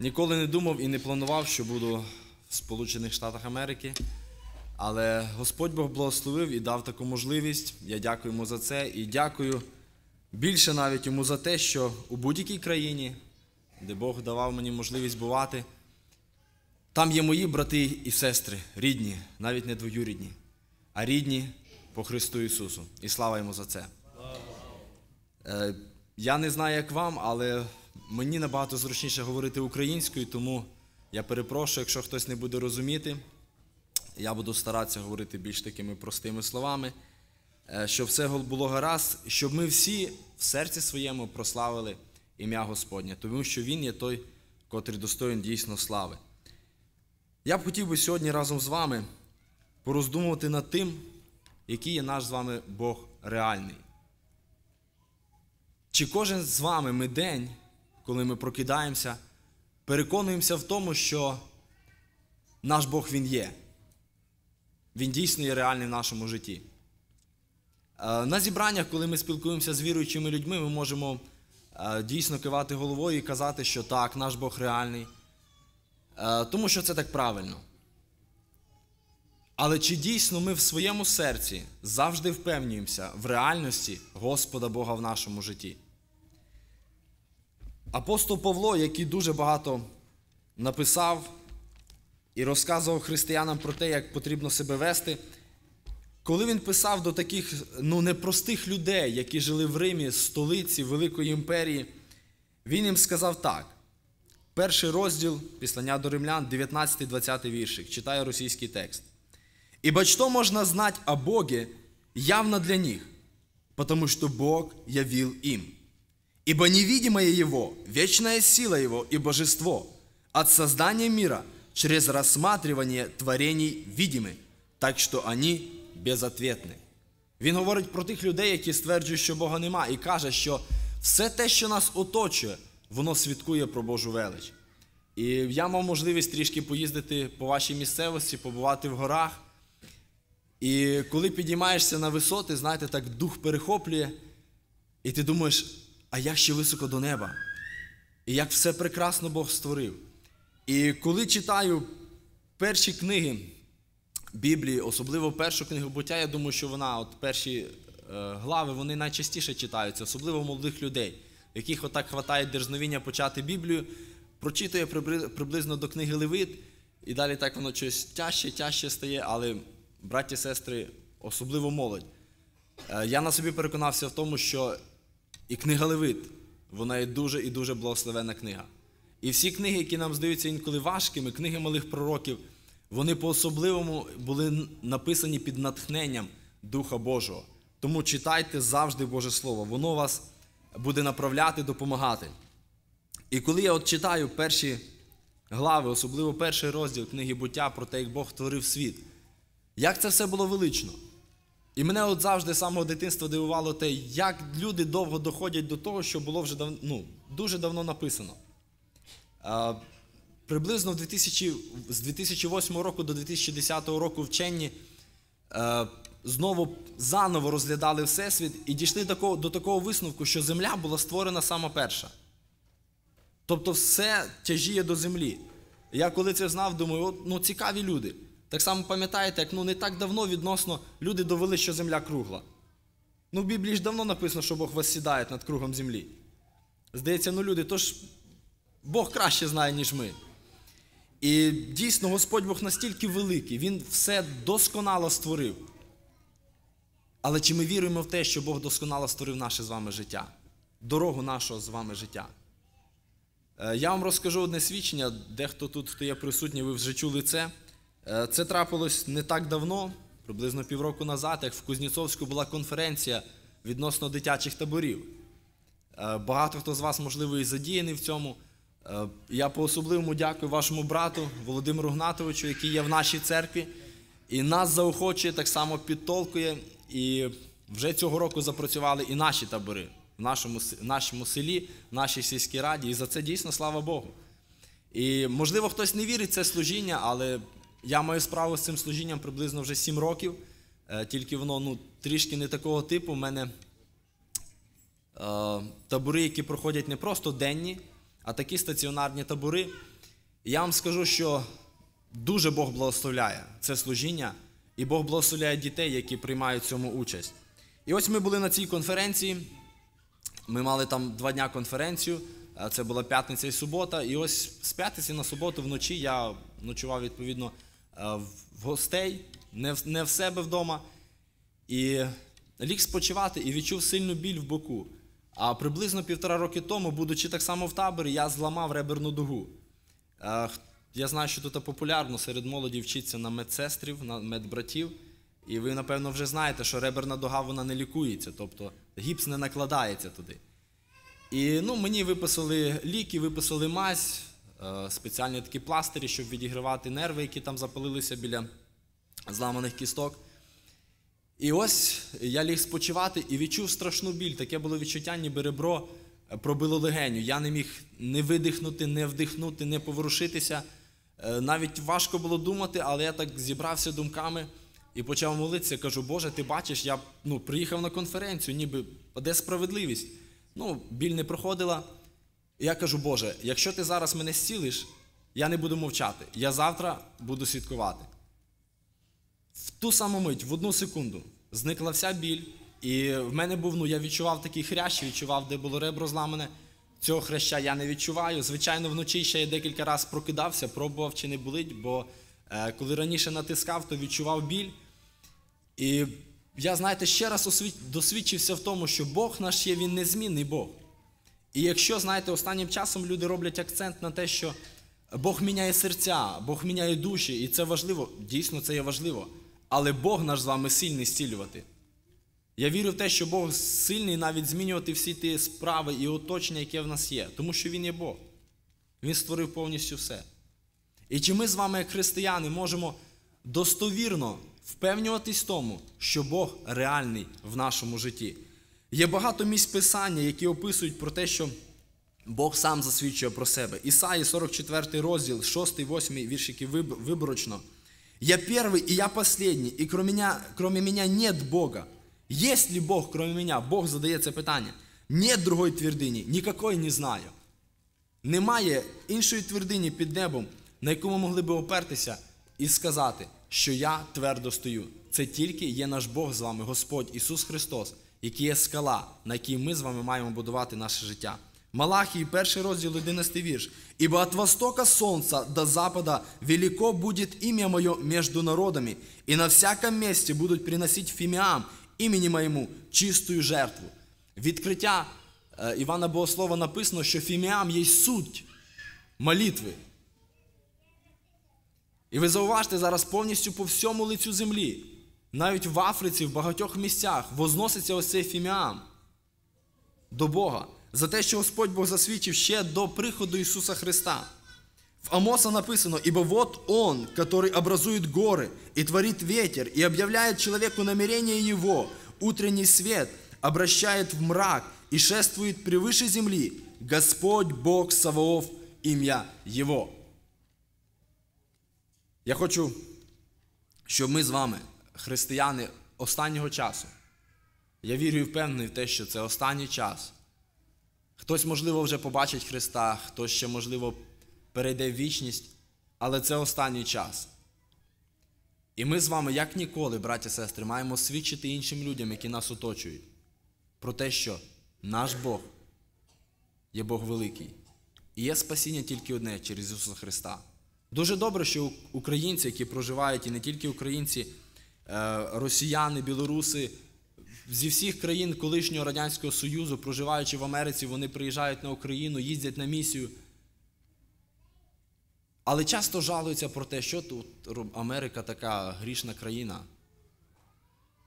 Ніколи не думав і не планував, що буду в Сполучених Штатах Америки. Але Господь Бог благословив і дав таку можливість. Я дякую йому за це і дякую більше навіть йому за те, що у будь-якій країні, де Бог давав мені можливість бувати, там є мої брати і сестри, рідні, навіть не двоюрідні, а рідні по Христу Ісусу. І слава йому за це. Е, Я не знаю, як вам, але мені набагато зручніше говорити українською, тому я перепрошую, якщо хтось не буде розуміти. Я буду старатися говорити більш такими простими словами, е, щоб все було гаразд, щоб ми всі в серці своєму прославили ім'я Господнє, тому що Він є той, котрий достоїн дійсно слави. Я б хотів би сьогодні разом з вами пороздумувати над тим, який є наш з вами Бог реальний. Чи кожен з вами ми день, коли ми прокидаємося, переконуємося в тому, що наш Бог Він є. Він дійсно є реальний в нашому житті. Е, На зібраннях, коли ми спілкуємося з віруючими людьми, ми можемо е, дійсно кивати головою і казати, що так, наш Бог реальний. Е, Тому що це так правильно. Але чи дійсно ми в своєму серці завжди впевнюємося в реальності Господа Бога в нашому житті? Апостол Павло, який дуже багато написав і розказував християнам про те, як потрібно себе вести, коли він писав до таких ну, непростих людей, які жили в Римі, столиці Великої імперії, він їм сказав так. Перший розділ Післання до римлян, 19-20 віршик, читаю російський текст. «Ибо что можно знать о Боге явно для них, потому что Бог явил им. Ибо невидимое Его, вечная сила Его и божество от создания мира через рассматривание творений видимы, так що они безответны». Він говорить про тих людей, які стверджують, що Бога нема, і каже, що все те, що нас оточує, воно свідкує про Божу велич. І я мав можливість трішки поїздити по вашій місцевості, побувати в горах. І коли підіймаєшся на висоти, знаєте, так дух перехоплює, і ти думаєш, а як ще високо до неба? І як все прекрасно Бог створив. І коли читаю перші книги Біблії, особливо першу книгу буття, я думаю, що вона, от перші е, глави, вони найчастіше читаються, особливо молодих людей, яких отак хватає дерзновіння почати Біблію, прочитує приблизно до книги Левит, і далі так воно щось тяжче, тяжче стає, але браті, сестри, особливо молодь. Е, Я на собі переконався в тому, що і книга Левит, вона є дуже і дуже благословенна книга. І всі книги, які нам здаються інколи важкими, книги малих пророків, вони по-особливому були написані під натхненням Духа Божого. Тому читайте завжди Боже Слово, воно вас буде направляти, допомагати. І коли я от читаю перші глави, особливо перший розділ книги буття про те, як Бог творив світ, як це все було велично. І мене от завжди з самого дитинства дивувало те, як люди довго доходять до того, що було вже дав... ну, дуже давно написано. А, приблизно в 2000, з 2008 року до 2010 року вчені а, знову заново розглядали Всесвіт і дійшли такого, до такого висновку, що Земля була створена сама перша. Тобто все тяжіє до землі. Я коли це знав, думаю, от, ну цікаві люди. Так само пам'ятаєте, як ну, не так давно відносно люди довели, що земля кругла. Ну, в Біблії ж давно написано, що Бог воссідає над кругом землі. Здається, ну люди, ж Бог краще знає, ніж ми. І дійсно, Господь Бог настільки великий, Він все досконало створив. Але чи ми віруємо в те, що Бог досконало створив наше з вами життя, дорогу нашого з вами життя? Е, Я вам розкажу одне свідчення, дехто тут, хто є присутній, ви вже чули це. Е, Це трапилось не так давно, приблизно півроку назад, як в Кузнєцовську була конференція відносно дитячих таборів. Е, Багато хто з вас, можливо, і задіяний в цьому. Е, Я по-особливому дякую вашому брату Володимиру Гнатовичу, який є в нашій церкві, і нас заохочує, так само підтолкує. І вже цього року запрацювали і наші табори в нашому, в нашому селі, в нашій сільській раді. І за це дійсно слава Богу. І можливо, хтось не вірить в це служіння, але я маю справу з цим служінням приблизно вже 7 років, е, тільки воно ну, трішки не такого типу. У мене е, табори, які проходять не просто денні, а такі стаціонарні табори. Я вам скажу, що дуже Бог благословляє це служіння, і Бог благословляє дітей, які приймають в цьому участь. І ось ми були на цій конференції. Ми мали там два дня конференцію. е, Це була п'ятниця і субота. І ось з п'ятниці на суботу вночі я ночував відповідно в гостей, не в, не в себе вдома. І ліг спочивати і відчув сильну біль в боку. А приблизно півтора роки тому, будучи так само в таборі, я зламав реберну дугу. Е, Я знаю, що тут популярно серед молоді вчиться на медсестрів, на медбратів. І ви, напевно, вже знаєте, що реберна дуга вона не лікується, тобто гіпс не накладається туди. І ну, мені виписали ліки, виписали мазь, е, спеціальні такі пластирі, щоб відігравати нерви, які там запалилися біля зламаних кісток. І ось я ліг спочивати і відчув страшну біль. Таке було відчуття, ніби ребро е, пробило легеню. Я не міг не видихнути, не вдихнути, не поворушитися. Е, Навіть важко було думати, але я так зібрався думками і почав молитися. Кажу, Боже, ти бачиш, я ну, приїхав на конференцію, ніби де справедливість? Ну, біль не проходила. І я кажу, Боже, якщо ти зараз мене зцілиш, я не буду мовчати. Я завтра буду свідкувати. В ту саму мить, в одну секунду, зникла вся біль. І в мене був, ну я відчував такий хрящ, відчував, де було ребро зламане. Цього хряща я не відчуваю. Звичайно, вночі ще я декілька разів прокидався, пробував чи не болить, бо е, коли раніше натискав, то відчував біль. І я, знаєте, ще раз досвідчився в тому, що Бог наш є, він незмінний Бог. І якщо, знаєте, останнім часом люди роблять акцент на те, що Бог міняє серця, Бог міняє душі, і це важливо, дійсно це є важливо. Але Бог наш з вами сильний зцілювати. Я вірю в те, що Бог сильний навіть змінювати всі ті справи і оточення, яке в нас є, тому що Він є Бог. Він створив повністю все. І чи ми з вами, як християни, можемо достовірно впевнюватись в тому, що Бог реальний в нашому житті? Є багато місць писання, які описують про те, що Бог сам засвідчує про себе. Ісаї 44 розділ, 6, 8 віршики виб- виборочно. «Я первый, и я последний, и кроме меня, кроме меня нет Бога. Есть ли Бог, кроме меня?» Бог задає це питання. Нет другої твердині, нікакої не знаю. Немає іншої твердині під небом, на яку ми могли би опертися і сказати, що я твердо стою. Це тільки є наш Бог з вами, Господь Ісус Христос, який є скала, на якій ми з вами маємо будувати наше життя. Малахії, перший розділ, 11 вірш. «Ибо от востока солнца до запада велико будет имя мое между народами, и на всяком месте будут приносить фимиам імені моєму чистую жертву. Відкриття е, Івана Богослова написано, що фіміам є суть молитви. І ви зауважте зараз повністю по всьому лицю землі, навіть в Африці, в багатьох місцях, возноситься ось цей фіміам до Бога за те, що Господь Бог засвідчив ще до приходу Ісуса Христа. В Амоса написано, «Ибо вот Он, который образует горы и творит ветер, и объявляет человеку намерение Его, утренний свет, обращает в мрак и шествует превыше земли, Господь Бог Саваоф, ім'я Його». Я хочу, щоб ми з вами, християни останнього часу, я вірю і впевнений в те, що це останній час. Хтось, можливо, вже побачить Христа, хтось ще, можливо, перейде в вічність, але це останній час. І ми з вами, як ніколи, браті і сестри, маємо свідчити іншим людям, які нас оточують, про те, що наш Бог є Бог великий. І є спасіння тільки одне через Ісуса Христа. Дуже добре, що українці, які проживають, і не тільки українці, росіяни, білоруси, зі всіх країн колишнього Радянського Союзу, проживаючи в Америці, вони приїжджають на Україну, їздять на місію. Але часто жалуються про те, що тут Америка така грішна країна.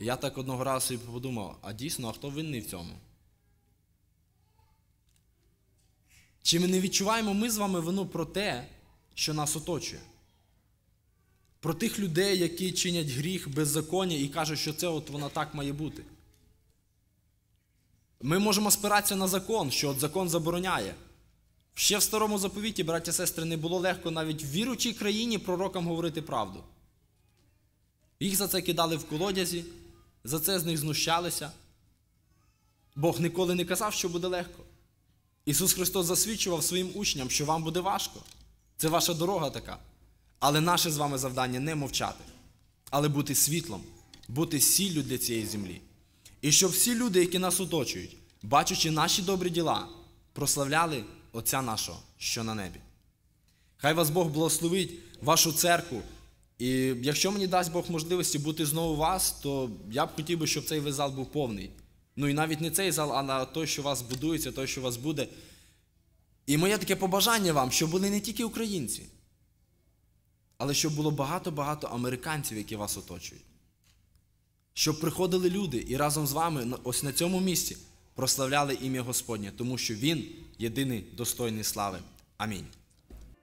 Я так одного разу собі подумав, а дійсно, а хто винний в цьому? Чи ми не відчуваємо ми з вами вину про те, що нас оточує? Про тих людей, які чинять гріх, беззаконня і кажуть, що це от воно так має бути. Ми можемо спиратися на закон, що от закон забороняє. Ще в старому заповіті, браття сестри, не було легко навіть в віручій країні пророкам говорити правду. Їх за це кидали в колодязі, за це з них знущалися. Бог ніколи не казав, що буде легко. Ісус Христос засвідчував своїм учням, що вам буде важко. Це ваша дорога така. Але наше з вами завдання не мовчати, але бути світлом, бути сіллю для цієї землі. І щоб всі люди, які нас оточують, бачачи наші добрі діла, прославляли Отця нашого, що на небі. Хай вас Бог благословить, вашу церкву. І якщо мені дасть Бог можливості бути знову у вас, то я б хотів би, щоб цей зал був повний. Ну і навіть не цей зал, а на той, що у вас будується, той, що у вас буде. І моє таке побажання вам, щоб були не тільки українці, але щоб було багато-багато американців, які вас оточують. Щоб приходили люди і разом з вами ось на цьому місці прославляли ім'я Господнє, тому що Він єдиний достойний слави. Амінь.